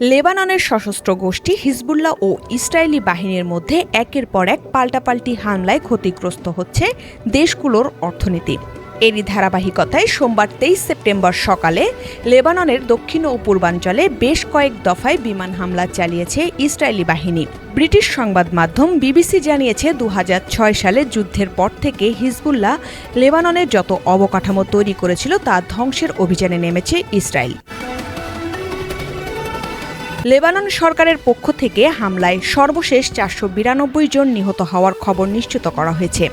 লেবাননের সশস্ত্র গোষ্ঠী হিজবুল্লাহ ও ইসরায়েলি বাহিনীর মধ্যে একের পর এক পাল্টাপাল্টি হামলায় ক্ষতিগ্রস্ত হচ্ছে দেশগুলোর অর্থনীতি। এরই ধারাবাহিকতায় সোমবার তেইশ সেপ্টেম্বর সকালে লেবাননের দক্ষিণ ও পূর্বাঞ্চলে বেশ কয়েক দফায় বিমান হামলা চালিয়েছে ইসরায়েলি বাহিনী। ব্রিটিশ সংবাদ মাধ্যম বিবিসি জানিয়েছে দু হাজার ছয় সালে যুদ্ধের পর থেকে হিজবুল্লাহ লেবাননের যত অবকাঠামো তৈরি করেছিল তা ধ্বংসের অভিযানে নেমেছে ইসরায়েল। লেবানন সরকারের পক্ষ থেকে হামলায় সর্বশেষ চারশো বিরানব্বই জন নিহত হওয়ার খবর নিশ্চিত করা হয়েছে।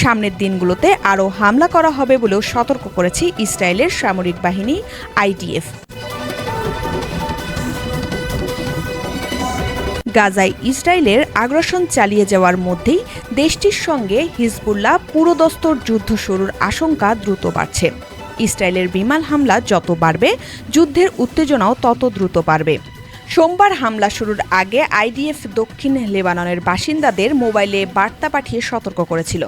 সামনের দিনগুলোতে আরও হামলা করা হবে বলেও সতর্ক করেছে ইসরায়েলের সামরিক বাহিনী আইডিএফ। গাজায় ইসরায়েলের আগ্রাসন চালিয়ে যাওয়ার মধ্যেই দেশটির সঙ্গে হিজবুল্লাহ পুরোদস্তর যুদ্ধ শুরুর আশঙ্কা দ্রুত বাড়ছে। ইসরায়েলের বিমান হামলা যত বাড়বে, যুদ্ধের উত্তেজনাও তত দ্রুত বাড়বে। সোমবার হামলা শুরুর আগে আইডিএফ দক্ষিণ লেবাননের বাসিন্দাদের মোবাইলে বার্তা পাঠিয়ে সতর্ক করেছিল।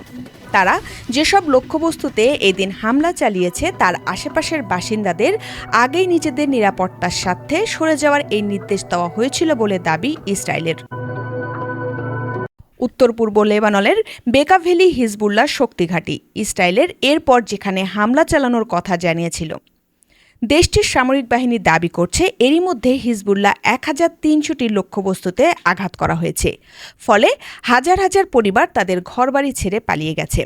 তারা যেসব লক্ষ্যবস্তুতে এদিন হামলা চালিয়েছে, তার আশেপাশের বাসিন্দাদের আগেই নিজেদের নিরাপত্তার স্বার্থে সরে যাওয়ার এই নির্দেশ দেওয়া হয়েছিল বলে দাবি ইসরায়েলের। উত্তর পূর্ব লেবাননের বেকাভেলি হিজবুল্লাহ শক্তিঘাটি ইসরায়েলের এরপর যেখানে হামলা চালানোর কথা জানিয়েছিল। দেশটির সামরিক বাহিনী দাবি করছে, এরই মধ্যে হিজবুল্লাহ এক হাজার তিনশোটি লক্ষ্যবস্তুতে আঘাত করা হয়েছে। ফলে হাজার হাজার পরিবার তাদের ঘরবাড়ি ছেড়ে পালিয়ে গেছে।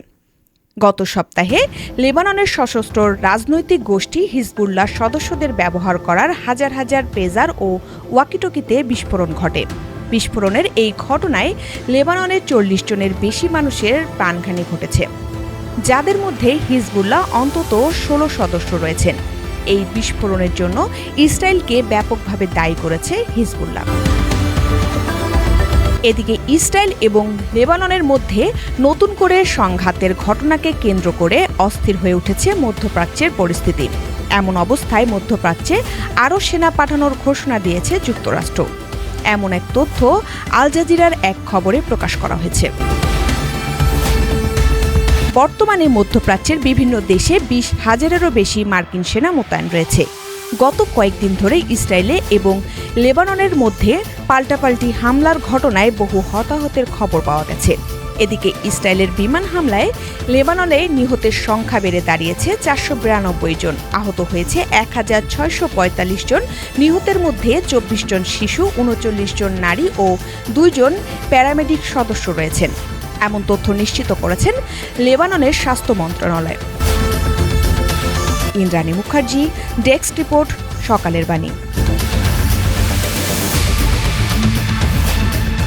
গত সপ্তাহে লেবাননের সশস্ত্র রাজনৈতিক গোষ্ঠী হিজবুল্লাহ সদস্যদের ব্যবহার করার হাজার হাজার পেজার ও ওয়াকিটকিতে বিস্ফোরণ ঘটে। বিস্ফোরণের এই ঘটনায় লেবাননের চল্লিশ জনের বেশি মানুষের প্রাণহানি ঘটেছে। যাদের মধ্যে হিজবুল্লাহ অন্তত ষোলো সদস্য রয়েছেন। এই বিস্ফোরণের জন্য ইসরায়েলকে ব্যাপকভাবে দায়ী করেছে হিজবুল্লাহ। এদিকে ইসরায়েল এবং লেবাননের মধ্যে নতুন করে সংঘাতের ঘটনাকে কেন্দ্র করে অস্থির হয়ে উঠেছে মধ্যপ্রাচ্যের পরিস্থিতি। এমন অবস্থায় মধ্যপ্রাচ্যে আরও সেনা পাঠানোর ঘোষণা দিয়েছে যুক্তরাষ্ট্র। এমন এক তথ্য আল জাজিরার এক খবরে প্রকাশ করা হয়েছে। বর্তমানে মধ্যপ্রাচ্যের বিভিন্ন দেশে বিশ হাজারেরও বেশি মার্কিন সেনা মোতায়েন রয়েছে। গত কয়েকদিন ধরে ইসরায়েলে এবং লেবাননের মধ্যে পাল্টাপাল্টি হামলার ঘটনায় বহু হতাহতের খবর পাওয়া গেছে। এদিকে ইসরায়েলের বিমান হামলায় লেবাননে নিহতের সংখ্যা বেড়ে দাঁড়িয়েছে চারশো বিরানব্বই জন। আহত হয়েছে এক হাজার ছয়শো পঁয়তাল্লিশ জন। নিহতের মধ্যে চব্বিশ জন শিশু, উনচল্লিশ জন নারী ও দুইজন প্যারামেডিক সদস্য রয়েছেন। এমন তথ্য নিশ্চিত করেছেন লেবাননের স্বাস্থ্য মন্ত্রণালয়। ইন্দ্রাণী মুখার্জি ডেস্ক রিপোর্ট সকালের বাণী।